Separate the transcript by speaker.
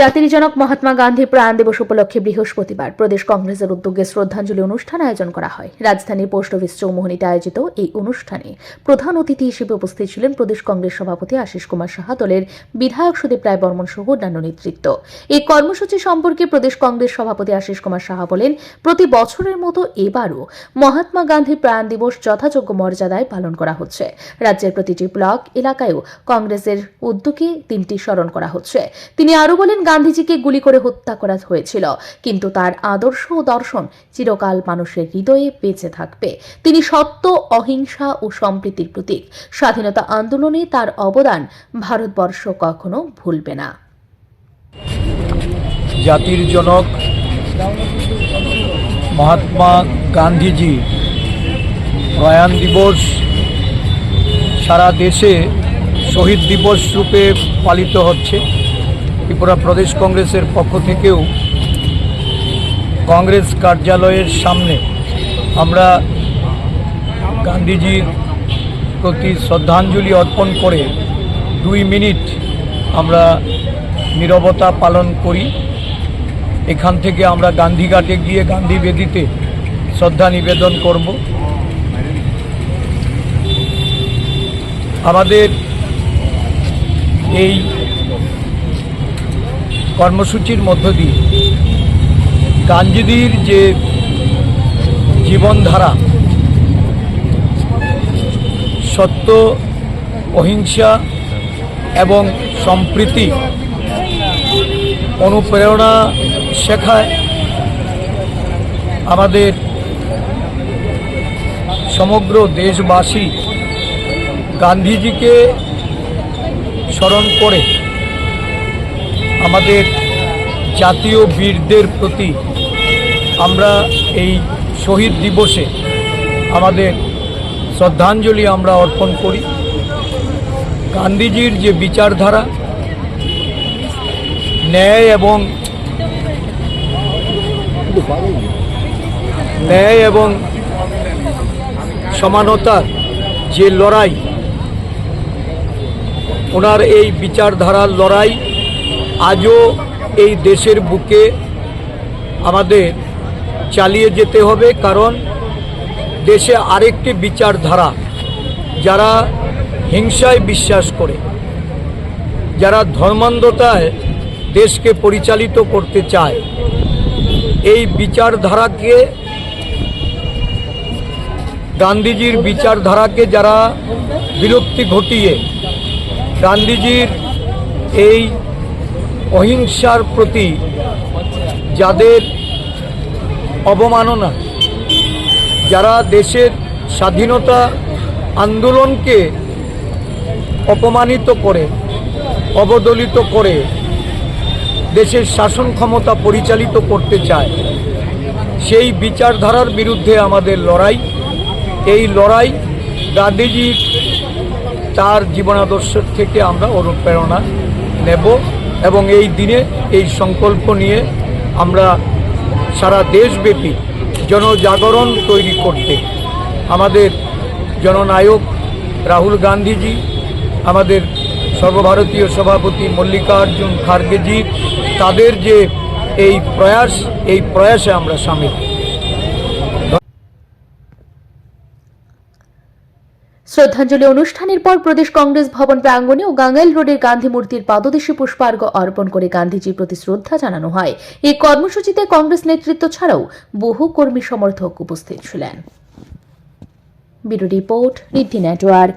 Speaker 1: জাতির জনক মহাত্মা গান্ধীর প্রাণ দিবস উপলক্ষে বৃহস্পতিবার প্রদেশ কংগ্রেসের উদ্যোগে শ্রদ্ধাঞ্জলি অনুষ্ঠান আয়োজন করা হয়। রাজধানীর পোস্ট অফিস চৌমোহনীতে আয়োজিত এই অনুষ্ঠানে প্রধান অতিথি হিসেবে উপস্থিত ছিলেন প্রদেশ কংগ্রেস সভাপতি আশিস কুমার সাহা, দলের বিধায়ক সুদীপ রায় বর্মন সহ অন্যান্য নেতৃত্ব। এই কর্মসূচি সম্পর্কে প্রদেশ কংগ্রেস সভাপতি আশিস কুমার সাহা বলেন, প্রতি বছরের মতো এবারও মহাত্মা গান্ধীর প্রাণ দিবস যথাযোগ্য মর্যাদায় পালন করা হচ্ছে। রাজ্যের প্রতিটি ব্লক, এলাকায়ও কংগ্রেসের উদ্যোগে দিনটি স্মরণ করা হচ্ছে। তিনি আরও বলেন গান্ধীজিকে গুলি করে হত্যা করা হয়েছিল। কিন্তু তার আদর্শ ও দর্শন চিরকাল মানুষের হৃদয়ে বেঁচে থাকবে। তিনি সত্য, অহিংসা ও সম্প্রীতির প্রতীক। স্বাধীনতা আন্দোলনে তার অবদান ভারতবর্ষ কখনো ভুলবে না।
Speaker 2: জাতির জনক মহাত্মা গান্ধীজি প্রয়াণ দিবস সারা দেশে শহীদ দিবস রূপে পালিত হচ্ছে। ত্রিপুরা প্রদেশ কংগ্রেসের পক্ষ থেকেও কংগ্রেস কার্যালয়ের সামনে আমরা গান্ধীজির প্রতি শ্রদ্ধাঞ্জলি অর্পণ করে দুই মিনিট আমরা নীরবতা পালন করি। এখান থেকে আমরা গান্ধীঘাটে গিয়ে গান্ধী বেদিতে শ্রদ্ধা নিবেদন করব। আমাদের এই কর্মসূচির মধ্য দিয়ে গান্ধীজির যে জীবনধারা, সত্য, অহিংসা এবং সম্প্রীতি অনুপ্রেরণা শেখায় আমাদের সমগ্র দেশবাসী গান্ধীজিকে স্মরণ করে আমাদের জাতীয় বীরদের প্রতি আমরা এই শহীদ দিবসে আমাদের শ্রদ্ধাঞ্জলি আমরা অর্পণ করি। গান্ধীজির যে বিচারধারা, ন্যায় এবং ন্যায় এবং সমানতার যে লড়াই, ওনার এই বিচারধারার লড়াই আজও এই দেশের বুকে আমাদের চালিয়ে যেতে হবে, কারণ দেশে আরেকটি বিচারধারা যারা হিংসায় বিশ্বাস করে, যারা ধর্মান্ধতায় দেশকে পরিচালিত করতে চায়, এই বিচারধারাকে, গান্ধীজির বিচারধারাকে যারা বিলুপ্তি ঘটিয়ে, গান্ধীজির এই অহিংসার প্রতি যাদের অবমাননা, যারা দেশের স্বাধীনতা আন্দোলনকে অপমানিত করে, অবদলিত করে, দেশের শাসন ক্ষমতা পরিচালিত করতে চায়, সেই বিচারধারার বিরুদ্ধে আমাদের লড়াই। এই লড়াই গান্ধীজির তার জীবনাদর্শ থেকে আমরা অনুপ্রেরণা নেব। এবং এই দিনে এই সংকল্প নিয়ে আমরা সারা দেশব্যাপী জনজাগরণ তৈরি করতে আমাদের জননায়ক রাহুল গান্ধীজি, আমাদের সর্বভারতীয় সভাপতি মল্লিকার্জুন খার্গেজি, তাদের যে এই প্রয়াস, এই প্রয়াসে আমরা সামিল।
Speaker 1: শ্রদ্ধাঞ্জলি অনুষ্ঠানের পর প্রদেশ কংগ্রেস ভবন প্রাঙ্গণে ও গাঙ্গাইল রোডের গান্ধী মূর্তির পাদদেশে পুষ্পার্ঘ অর্পণ করে গান্ধীজির প্রতি শ্রদ্ধা জানানো হয়। এই কর্মসূচিতে কংগ্রেস নেতৃত্ব ছাড়াও বহু কর্মী সমর্থক উপস্থিত ছিলেন। Report network.